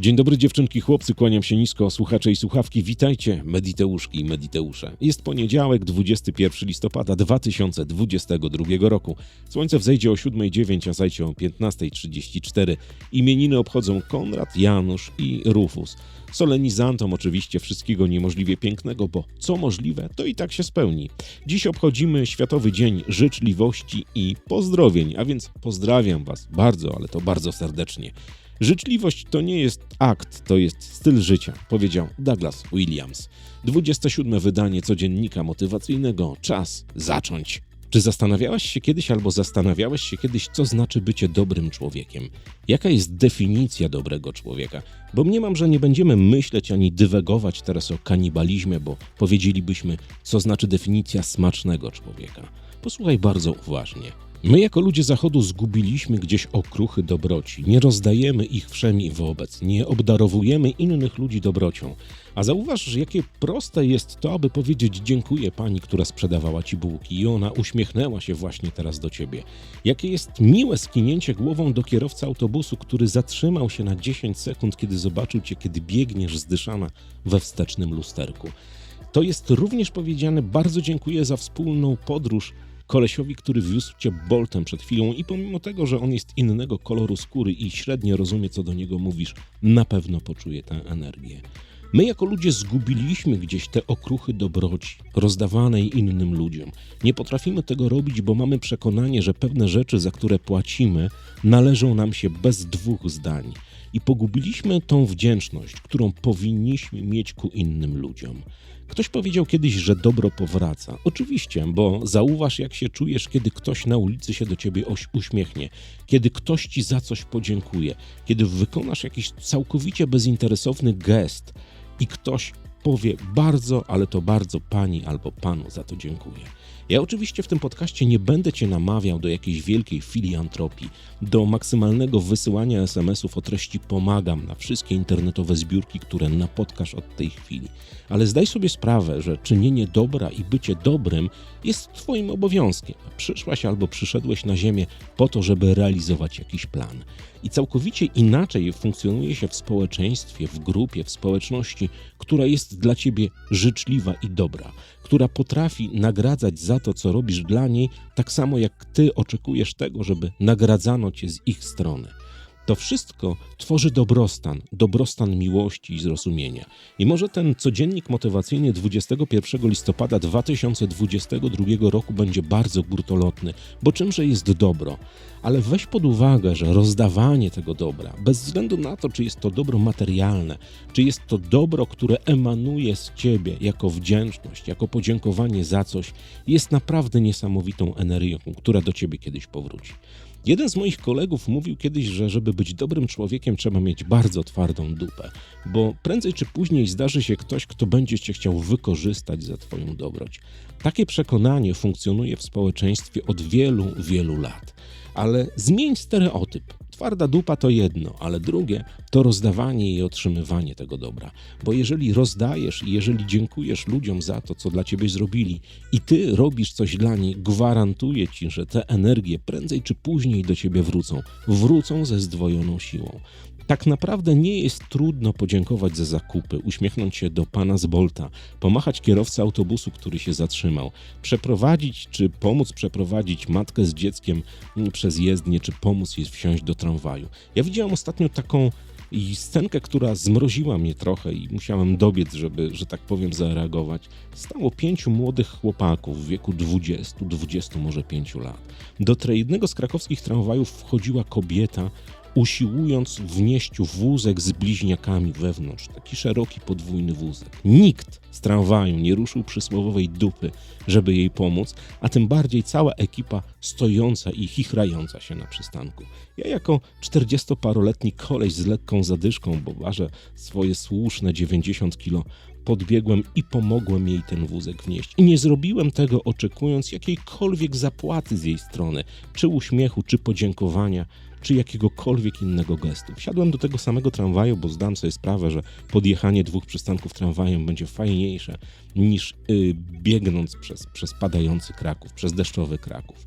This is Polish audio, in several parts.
Dzień dobry dziewczynki, chłopcy, kłaniam się nisko, słuchacze i słuchawki, witajcie, Mediteuszki i Mediteusze. Jest poniedziałek, 21 listopada 2022 roku. Słońce wzejdzie o 7.09, a zajdzie o 15.34. Imieniny obchodzą Konrad, Janusz i Rufus. Solenizantom oczywiście wszystkiego niemożliwie pięknego, bo co możliwe, to i tak się spełni. Dziś obchodzimy Światowy Dzień Życzliwości i Pozdrowień, a więc pozdrawiam Was bardzo, ale to bardzo serdecznie. Życzliwość to nie jest akt, to jest styl życia, powiedział Douglas Williams. 27. wydanie codziennika motywacyjnego. Czas zacząć. Czy zastanawiałaś się kiedyś albo zastanawiałeś się kiedyś, co znaczy bycie dobrym człowiekiem? Jaka jest definicja dobrego człowieka? Bo mniemam, że nie będziemy myśleć ani dywegować teraz o kanibalizmie, bo powiedzielibyśmy, co znaczy definicja smacznego człowieka. Posłuchaj bardzo uważnie. My jako ludzie Zachodu zgubiliśmy gdzieś okruchy dobroci, nie rozdajemy ich wszem i wobec, nie obdarowujemy innych ludzi dobrocią. A zauważ, jakie proste jest to, aby powiedzieć dziękuję pani, która sprzedawała ci bułki i ona uśmiechnęła się właśnie teraz do ciebie. Jakie jest miłe skinięcie głową do kierowcy autobusu, który zatrzymał się na 10 sekund, kiedy zobaczył cię, kiedy biegniesz zdyszana we wstecznym lusterku. To jest również powiedziane bardzo dziękuję za wspólną podróż kolesiowi, który wiózł cię Boltem przed chwilą i pomimo tego, że on jest innego koloru skóry i średnio rozumie, co do niego mówisz, na pewno poczuje tę energię. My jako ludzie zgubiliśmy gdzieś te okruchy dobroci, rozdawanej innym ludziom. Nie potrafimy tego robić, bo mamy przekonanie, że pewne rzeczy, za które płacimy, należą nam się bez dwóch zdań. I pogubiliśmy tą wdzięczność, którą powinniśmy mieć ku innym ludziom. Ktoś powiedział kiedyś, że dobro powraca. Oczywiście, bo zauważ, jak się czujesz, kiedy ktoś na ulicy się do ciebie uśmiechnie, kiedy ktoś ci za coś podziękuje, kiedy wykonasz jakiś całkowicie bezinteresowny gest i ktoś powie bardzo, ale to bardzo pani albo panu za to dziękuję. Ja oczywiście w tym podcaście nie będę cię namawiał do jakiejś wielkiej filiantropii, do maksymalnego wysyłania SMS-ów o treści pomagam na wszystkie internetowe zbiórki, które napotkasz od tej chwili. Ale zdaj sobie sprawę, że czynienie dobra i bycie dobrym jest twoim obowiązkiem. Przyszłaś albo przyszedłeś na ziemię po to, żeby realizować jakiś plan. I całkowicie inaczej funkcjonuje się w społeczeństwie, w grupie, w społeczności, która jest dla ciebie życzliwa i dobra, która potrafi nagradzać za to, co robisz dla niej, tak samo jak ty oczekujesz tego, żeby nagradzano cię z ich strony. To wszystko tworzy dobrostan, dobrostan miłości i zrozumienia. I może ten codziennik motywacyjny 21 listopada 2022 roku będzie bardzo gurtolotny, bo czymże jest dobro? Ale weź pod uwagę, że rozdawanie tego dobra, bez względu na to, czy jest to dobro materialne, czy jest to dobro, które emanuje z ciebie jako wdzięczność, jako podziękowanie za coś, jest naprawdę niesamowitą energią, która do ciebie kiedyś powróci. Jeden z moich kolegów mówił kiedyś, że żeby być dobrym człowiekiem, trzeba mieć bardzo twardą dupę, bo prędzej czy później zdarzy się ktoś, kto będzie cię chciał wykorzystać za twoją dobroć. Takie przekonanie funkcjonuje w społeczeństwie od wielu, wielu lat. Ale zmień stereotyp. Twarda dupa to jedno, ale drugie to rozdawanie i otrzymywanie tego dobra. Bo jeżeli rozdajesz i jeżeli dziękujesz ludziom za to, co dla ciebie zrobili, i ty robisz coś dla nich, gwarantuję ci, że te energie prędzej czy później do ciebie wrócą. Wrócą ze zdwojoną siłą. Tak naprawdę nie jest trudno podziękować za zakupy, uśmiechnąć się do pana z Bolta, pomachać kierowcy autobusu, który się zatrzymał, przeprowadzić czy pomóc przeprowadzić matkę z dzieckiem przez jezdnię, czy pomóc jej wsiąść do tramwaju. Ja widziałem ostatnio taką i scenkę, która zmroziła mnie trochę i musiałem dobiec, żeby, że tak powiem, zareagować. Stało pięciu młodych chłopaków w wieku 20, 20 może 5 lat. Do jednego z krakowskich tramwajów wchodziła kobieta, usiłując wnieść wózek z bliźniakami wewnątrz, taki szeroki podwójny wózek. Nikt z tramwaju nie ruszył przysłowowej dupy, żeby jej pomóc, a tym bardziej cała ekipa stojąca i chichrająca się na przystanku. Ja jako 40-paroletni koleś z lekką zadyszką, bo ważę swoje słuszne 90 kilo, podbiegłem i pomogłem jej ten wózek wnieść. I nie zrobiłem tego oczekując jakiejkolwiek zapłaty z jej strony, czy uśmiechu, czy podziękowania. czy jakiegokolwiek innego gestu. Wsiadłem do tego samego tramwaju, bo zdam sobie sprawę, że podjechanie dwóch przystanków tramwajem będzie fajniejsze niż yy, biegnąc przez, przez padający Kraków, przez deszczowy Kraków.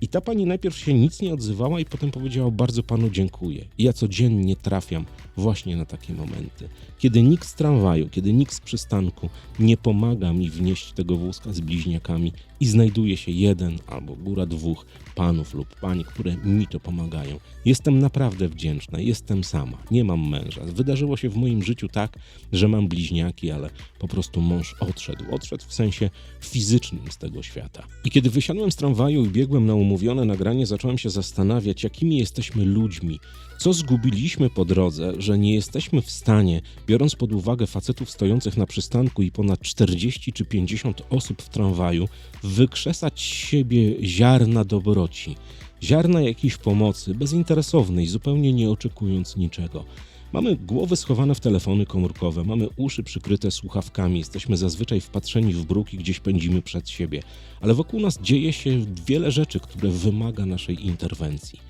I ta pani najpierw się nic nie odzywała i potem powiedziała bardzo panu dziękuję. I ja codziennie trafiam właśnie na takie momenty. Kiedy nikt z tramwaju, kiedy nikt z przystanku nie pomaga mi wnieść tego wózka z bliźniakami i znajduje się jeden albo góra dwóch panów lub pań, które mi to pomagają. Jestem naprawdę wdzięczna, jestem sama, nie mam męża. Wydarzyło się w moim życiu tak, że mam bliźniaki, ale po prostu mąż odszedł. Odszedł w sensie fizycznym z tego świata. I kiedy wysiadłem z tramwaju i biegłem na umówione nagranie, zacząłem się zastanawiać, jakimi jesteśmy ludźmi, co zgubiliśmy po drodze, że nie jesteśmy w stanie, biorąc pod uwagę facetów stojących na przystanku i ponad 40 czy 50 osób w tramwaju, wykrzesać siebie ziarna dobroci, ziarna jakiejś pomocy, bezinteresownej, zupełnie nie oczekując niczego. Mamy głowy schowane w telefony komórkowe, mamy uszy przykryte słuchawkami, jesteśmy zazwyczaj wpatrzeni w bruk i gdzieś pędzimy przed siebie, ale wokół nas dzieje się wiele rzeczy, które wymaga naszej interwencji.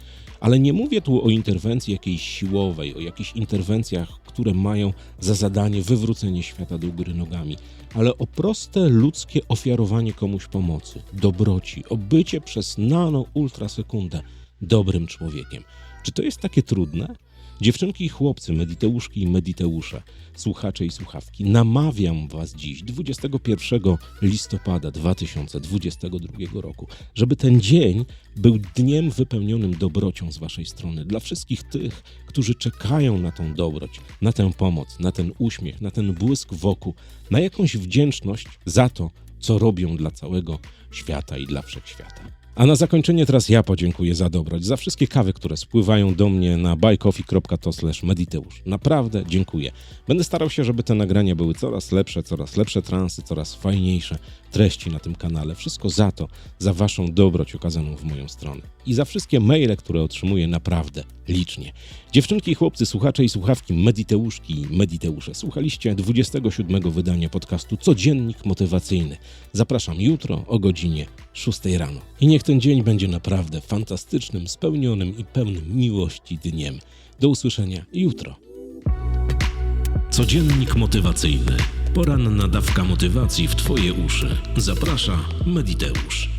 Ale nie mówię tu o interwencji jakiejś siłowej, o jakichś interwencjach, które mają za zadanie wywrócenie świata do góry nogami, ale o proste ludzkie ofiarowanie komuś pomocy, dobroci, o bycie przez nano ultrasekundę dobrym człowiekiem. Czy to jest takie trudne? Dziewczynki i chłopcy, mediteuszki i mediteusze, słuchacze i słuchawki, namawiam Was dziś, 21 listopada 2022 roku, żeby ten dzień był dniem wypełnionym dobrocią z Waszej strony. Dla wszystkich tych, którzy czekają na tą dobroć, na tę pomoc, na ten uśmiech, na ten błysk wokół, na jakąś wdzięczność za to, co robią dla całego świata i dla wszechświata. A na zakończenie teraz ja podziękuję za dobroć, za wszystkie kawy, które spływają do mnie na buycoffee.to mediteusz. Naprawdę dziękuję. Będę starał się, żeby te nagrania były coraz lepsze, coraz lepsze transy, coraz fajniejsze treści na tym kanale. Wszystko za to, za waszą dobroć okazaną w moją stronę. I za wszystkie maile, które otrzymuję naprawdę licznie. Dziewczynki chłopcy, słuchacze i słuchawki, mediteuszki i mediteusze. Słuchaliście 27 wydania podcastu Codziennik Motywacyjny. Zapraszam jutro o godzinie 6 rano. I niech ten dzień będzie naprawdę fantastycznym, spełnionym i pełnym miłości dniem. Do usłyszenia jutro. Codziennik motywacyjny. Poranna dawka motywacji w Twoje uszy. Zaprasza Mediteusz.